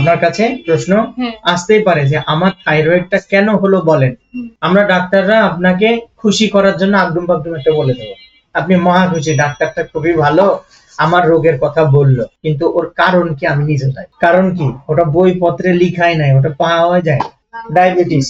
আপনার কাছে প্রশ্ন হ্যাঁ। আসতেই পারে যে আমার থাইরয়েডটা কেন হলো বলেন। আমরা ডাক্তাররা আপনাকে খুশি করার জন্য আগডুম বাগডুম একটা বলে দেবো। আপনি মহা খুশি ডাক্তারটা খুবই ভালো আমার রোগের কথা বলল কিন্তু ওর কারণ কি আমি নিজে জানি। কারণ কি? ওটা বই পত্রে লিখাই নাই ওটা পাওয়া যায় ডায়াবেটিস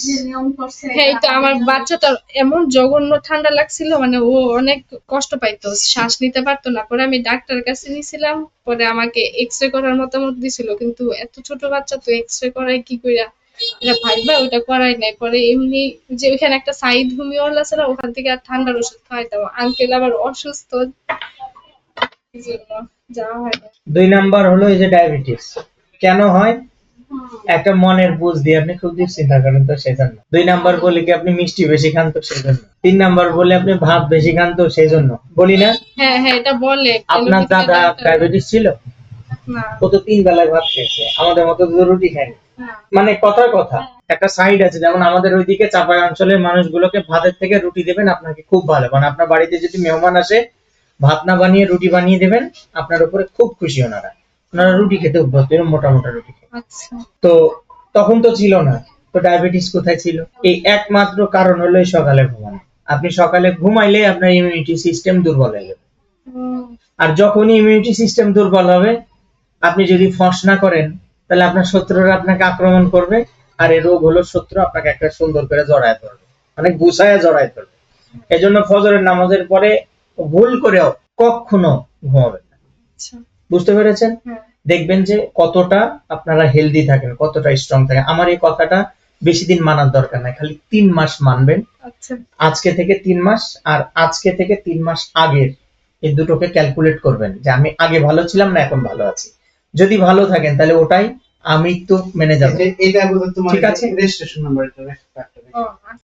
হ্যাঁ তো আমার বাচ্চাটার এমন জঘন্য ঠান্ডা লাগছিল মানে ও অনেক কষ্ট পাইতো শ্বাস নিতে পারতো না। পরে আমি ডাক্তারের কাছে নিয়েছিলাম পরে আমাকে এক্স রে করার মতামত দিছিল কিন্তু এত ছোট বাচ্চা তো এক্স রে করাই কি কইরা? এটা ভাইবা ওটা করাই নাই। পরে এমনি যে ওইখানে একটা সাইড হোমিওল আছে না ওখান থেকে আর ঠান্ডার ওষুধ খাওয়াইতাম। আঙ্কেল আবার অসুস্থ। যাওয়া হয় না। দুই নাম্বার হলো এই যে ডায়াবেটিস কেন হয়? একটা মনের বুঝ দিয়ে আপনি খুব চিন্তা করেন তো সেজন্য। দুই নাম্বার বলে কি আপনি মিষ্টি বেশি খান তো সেই জন্য তিন নাম্বার বলে আপনি ভাত বেশি খান তো সেই জন্য বলি না? হ্যাঁ হ্যাঁ এটা বলে। আপনার দাদা ডায়াবেটিস ছিল? না। ও তো তিন বেলায় ভাত খেয়েছে। আমাদের মতো তো রুটি খায়নি। না মানে কথার কথা একটা সাইড আছে যেমন আমাদের ওইদিকে চাপাই অঞ্চলের মানুষগুলোকে ভাতের থেকে রুটি দেবেন আপনাকে খুব ভালো। মানে আপনার বাড়িতে যদি মেহমান আসে ভাত না বানিয়ে রুটি বানিয়ে দেবেন আপনার উপরে খুব খুশি ওনারা। ওনারা রুটি খেতে অভ্যস্ত মোটা মোটা রুটি। তো তখন তো ছিল না। তো ডায়াবেটিস কোথায় ছিল? এই একমাত্র কারণ হলো এই সকালে ঘুমানো। আপনি সকালে ঘুমাইলে আপনার ইমিউনিটি সিস্টেম দুর্বল হয়ে যাবে। আর যখনই ইমিউনিটি সিস্টেম দুর্বল হবে আপনি যদি ফস না করেন তাহলে আপনার শত্রুরা আপনাকে আক্রমণ করবে আর এই রোগ হলো শত্রু আপনাকে একটা সুন্দর করে জড়ায় ধরবে। মানে গুছায় জড়ায় ধরবে। এজন্য ফজরের নামাজের পরে ভুল করেও কখনো ঘুমাবেন না। আচ্ছা। বুঝতে পেরেছেন? হ্যাঁ। দেখবেন যে কতটা আপনারা হেলদি থাকেন কতটা স্ট্রং থাকেন। আমার এই কথাটা বেশি দিন মানার দরকার নাই খালি তিন মাস মানবেন। আচ্ছা। আজকে থেকে তিন মাস আর আজকে থেকে তিন মাস আগের এই দুটোকে ক্যালকুলেট করবেন যে আমি আগে ভালো ছিলাম না এখন ভালো আছি। যদি ভালো থাকেন তাহলে ওটাই আমি তো মেনে যাব। ঠিক আছে। Registration number